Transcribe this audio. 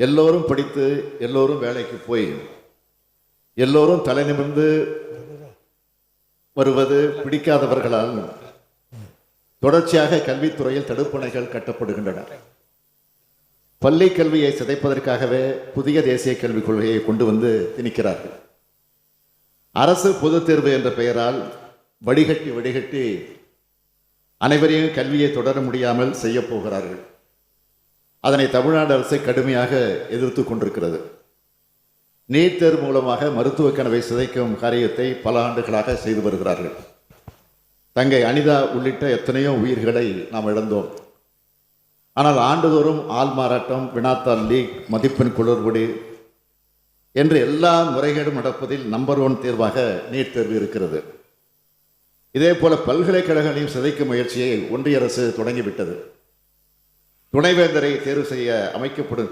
எல்லோரும் படித்து எல்லோரும் வேலைக்கு போய் எல்லோரும் தலை நிமிர்ந்து வருவது பிடிக்காதவர்களால் தொடர்ச்சியாக கல்வித்துறையில் தடுப்பணைகள் கட்டப்படுகின்றன. பள்ளி கல்வியை சிதைப்பதற்காகவே புதிய தேசிய கல்விக் கொள்கையை கொண்டு வந்து திணிக்கிறார்கள். அரசு பொதுத் தேர்வு என்ற பெயரால் வடிகட்டி வடிகட்டி அனைவரையும் கல்வியை தொடர முடியாமல் செய்யப் போகிறார்கள். அதனை தமிழ்நாடு அரசு கடுமையாக எதிர்த்து கொண்டிருக்கிறது. நீட் தேர்வு மூலமாக மருத்துவ கனவை சிதைக்கும் காரியத்தை பல ஆண்டுகளாக செய்து வருகிறார்கள். தங்கை அனிதா உள்ளிட்ட எத்தனையோ உயிர்களை நாம் இழந்தோம். ஆனால் ஆண்டுதோறும் ஆள் மாறாட்டம் வினாத்தாள் லீக் மதிப்பெண் குளறுபடி என்று எல்லா முறைகேடும் நடப்பதில் நம்பர் ஒன் தேர்வாக நீட் தேர்வு இருக்கிறது. இதே போல பல்கலைக்கழகங்களையும் சிதைக்கும் முயற்சியை ஒன்றிய அரசு தொடங்கிவிட்டது. துணைவேந்தரை தேர்வு செய்ய அமைக்கப்படும்